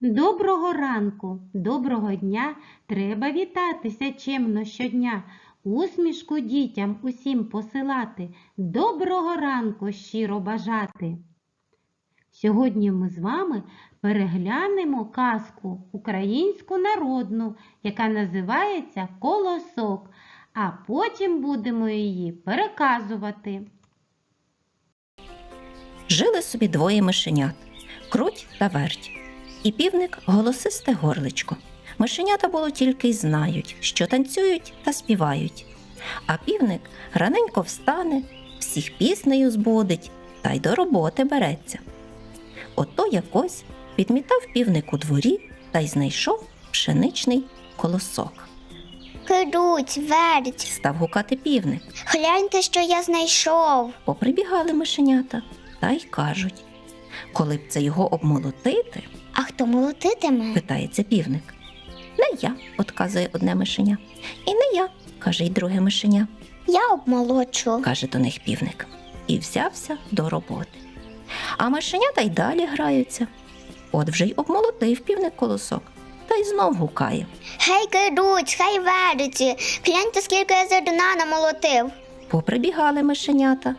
Доброго ранку, доброго дня. Треба вітатися чемно щодня. Усмішку дітям усім посилати. Доброго ранку щиро бажати. Сьогодні ми з вами переглянемо казку українську народну, яка називається Колосок, а потім будемо її переказувати. Жили собі двоє мишенят круть та верть. І півник голосисте горличко. Мишенята було тільки й знають, що танцюють та співають. А півник раненько встане, всіх піснею збудить та й до роботи береться. Ото якось підмітав півник у дворі та й знайшов пшеничний колосок. Круть, верть, Став гукати півник. гляньте, що я знайшов. Поприбігали мишенята та й кажуть: коли б це його обмолотити, А хто молотитиме? питається півник. Не я, отказує одне мишеня. І не я, каже й друге мишеня, Я обмолочу. каже до них півник. І взявся до роботи. А мишенята й далі граються. От вже й обмолотив півник колосок, та й знов гукає. Гей, круть, хай верть. Гляньте, скільки я зерна намолотив. Поприбігали мишенята.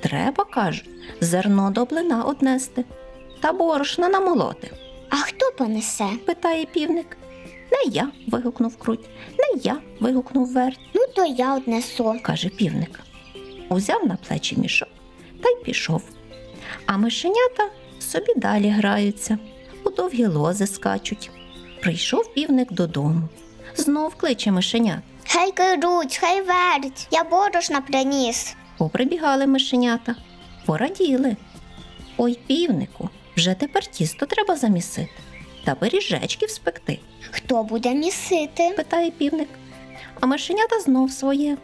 Треба, кажуть, зерно до блина однести та борошна намолоти. А хто понесе? питає півник. Не я. вигукнув круть. Не я. вигукнув верть. Ну, то я однесу. каже півник. Узяв на плечі мішок та й пішов. А мишенята собі далі граються, у довгі лози скачуть. Прийшов півник додому. Знов кличе мишенят. Гей, круть, хай верть. Я борошна приніс. Поприбігали мишенята, пораділи. Ой, півнику, вже тепер тісто треба замісити та пиріжечків спекти, Хто буде місити? питає півник. А мишенята знов своє.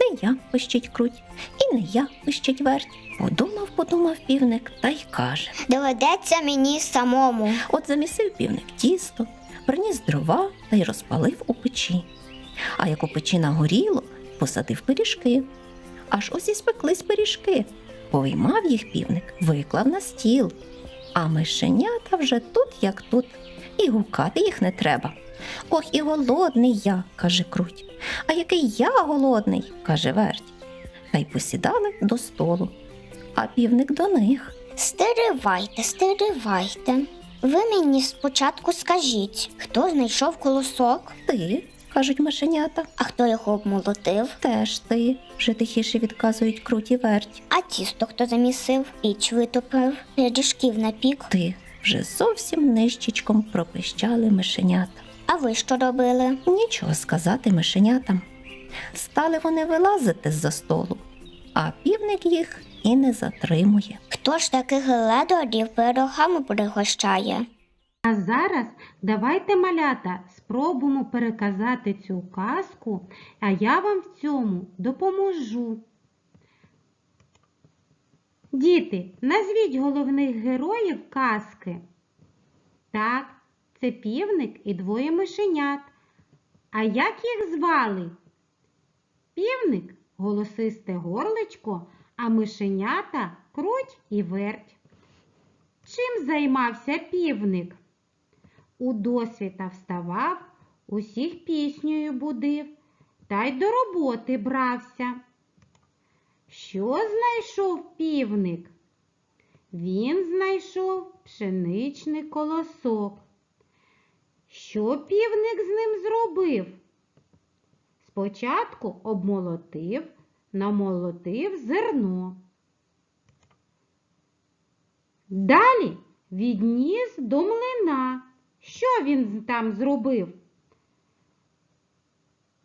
Не я пищить круть, і не я пищить верть. Подумав, подумав півник та й каже: Доведеться мені самому. От замісив півник тісто, приніс дрова та й розпалив у печі. А як у печі нагоріло, посадив пиріжки. Аж ось і спеклись пиріжки. Повиймав їх півник, виклав на стіл. А мишенята вже тут, як тут, і гукати їх не треба. Ох, і голодний я, каже круть. А який я голодний, каже верть. Та й посідали до столу. А півник до них. Стиривайте, стиривайте. Ви мені спочатку скажіть, хто знайшов колосок, Ти, кажуть мишенята. а хто його обмолотив, Теж ти, вже тихіше відказують круті верть. а тісто хто замісив, піч витопив, пиріжків напік. Ти вже зовсім нижчичком пропищали мишенята. А ви що робили? Нічого сказати мишенятам. Стали вони вилазити з-за столу, а півник їх і не затримує. Хто ж таких ледорів пирогами пригощає? А зараз давайте, малята, спробуємо переказати цю казку, а я вам в цьому допоможу. Діти, назвіть головних героїв казки. Так, це півник і двоє мишенят. А як їх звали? Півник голосисте горличко, а мишенята круть і верть. Чим займався півник? У досвіта вставав, усіх піснею будив, та й до роботи брався. Що знайшов півник? Він знайшов пшеничний колосок. Що півник з ним зробив? Спочатку обмолотив, намолотив зерно. Далі відніс до млина. Що він там зробив?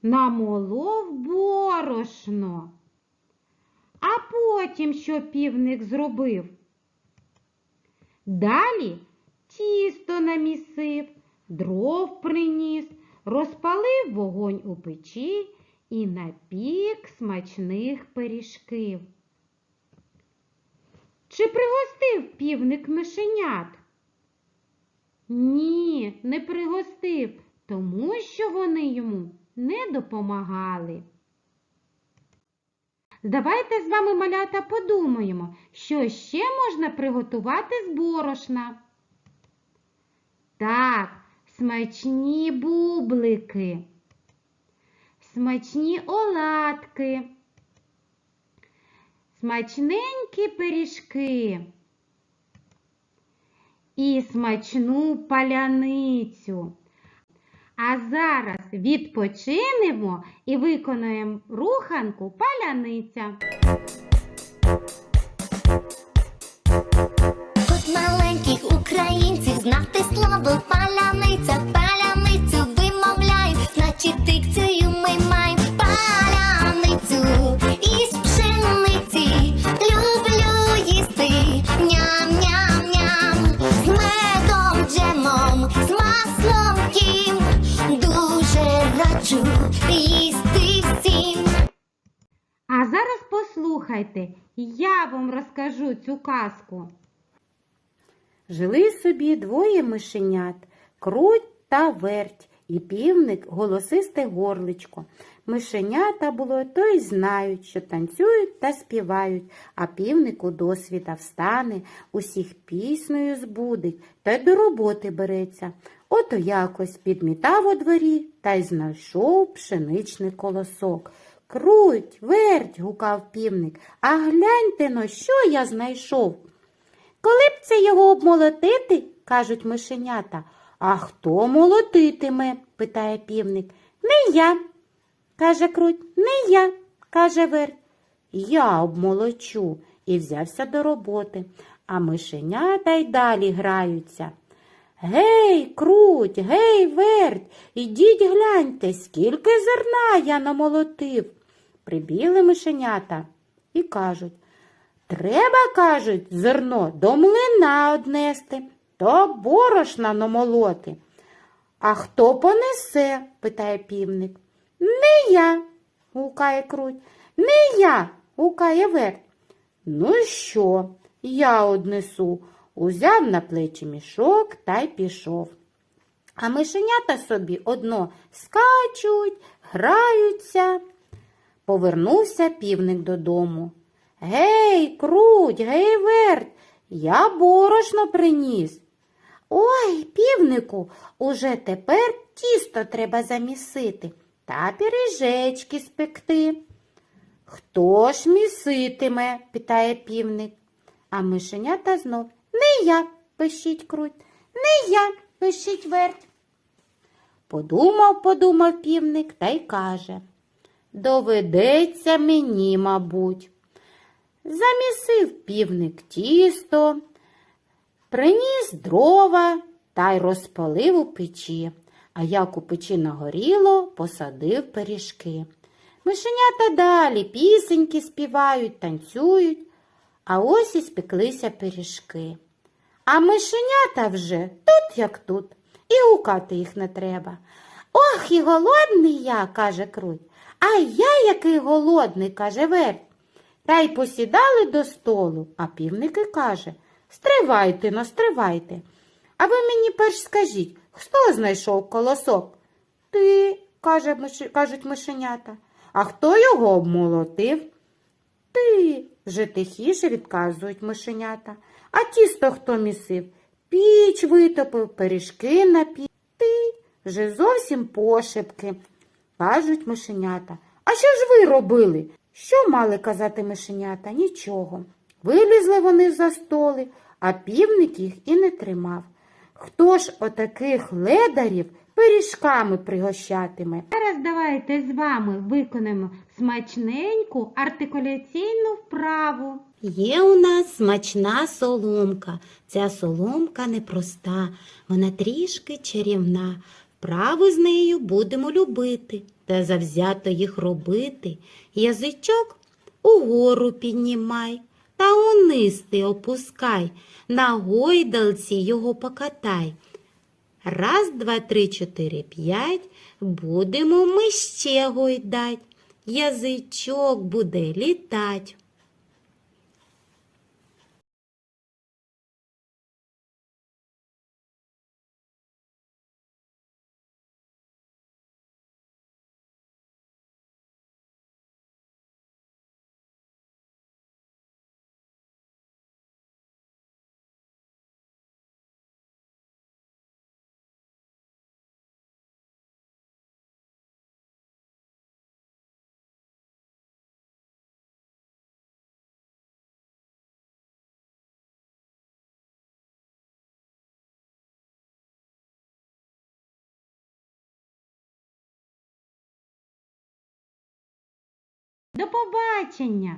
Намолов борошно. А потім що півник зробив? Далі тісто намісив, дров приніс, розпалив вогонь у печі і напік смачних пиріжків. Чи пригостив півник мишенят? Ні, не пригостив, тому що вони йому не допомагали. Давайте з вами, малята, подумаємо, що ще можна приготувати з борошна. Так, смачні бублики, смачні оладки, смачненькі пиріжки і смачну паляницю. А зараз відпочинемо і виконуємо руханку паляниця. От маленьких українців знати слово паляниця, послухайте, я вам розкажу цю казку. Жили собі двоє мишенят круть та верть, і півник голосисте горличко. Мишенята було то й знають, що танцюють та співають, а півник у досвіта встане, усіх піснею збудить та й до роботи береться. Ото якось підмітав у дворі та й знайшов пшеничний колосок. Круть, верть, гукав півник, а гляньте но, що я знайшов. Коли б це його обмолотити, кажуть мишенята. А хто молотитиме? питає півник. Не я, каже круть, не я, каже верть. Я обмолочу і взявся до роботи, а мишенята й далі граються. Гей, круть, гей, верть, ідіть гляньте, скільки зерна я намолотив. Прибігли мишенята і кажуть. Треба, кажуть, зерно до млина однести, то борошна намолоти. А хто понесе? питає півник. Не я, гукає круть. Не я, гукає верть. Ну що, я однесу, узяв на плечі мішок та й пішов. А мишенята собі одно скачуть, граються. Повернувся півник додому. Гей, круть, гей, верть, я борошно приніс. Ой, півнику, уже тепер тісто треба замісити та пиріжечки спекти. Хто ж міситиме? питає півник. А мишенята знов не я, пищить круть, не я, пищить верть. Подумав, подумав півник та й каже Доведеться мені, мабуть. Замісив півник тісто, приніс дрова та й розпалив у печі, а як у печі нагоріло, посадив пиріжки. Мишенята далі пісеньки співають, танцюють, а ось і спеклися пиріжки. А мишенята вже тут як тут, і гукати їх не треба. Ох, і голодний я, каже круть, а я який голодний, каже верть. Та й посідали до столу, а півник і каже Стривайте, но стривайте. А ви мені перш скажіть, хто знайшов колосок? Ти, каже, кажуть мишенята. А хто його обмолотив? Ти, вже тихіше відказують мишенята. А тісто хто місив? Піч витопив, пиріжки напів. Ти вже зовсім пошепки, кажуть мишенята. А що ж ви робили? Що мали казати мишенята? Нічого. Вилізли вони за столи, а півник їх і не тримав. Хто ж отаких ледарів пиріжками пригощатиме? Зараз давайте з вами виконаємо смачненьку артикуляційну вправу. Є у нас смачна соломка. Ця соломка непроста, вона трішки чарівна. Вправи з нею будемо любити та завзято їх робити. Язичок угору піднімай та униз ти опускай, на гойдалці його покатай. Раз, два, три, чотири, п'ять. Будемо ми ще гойдать. Язичок буде літать. До побачення!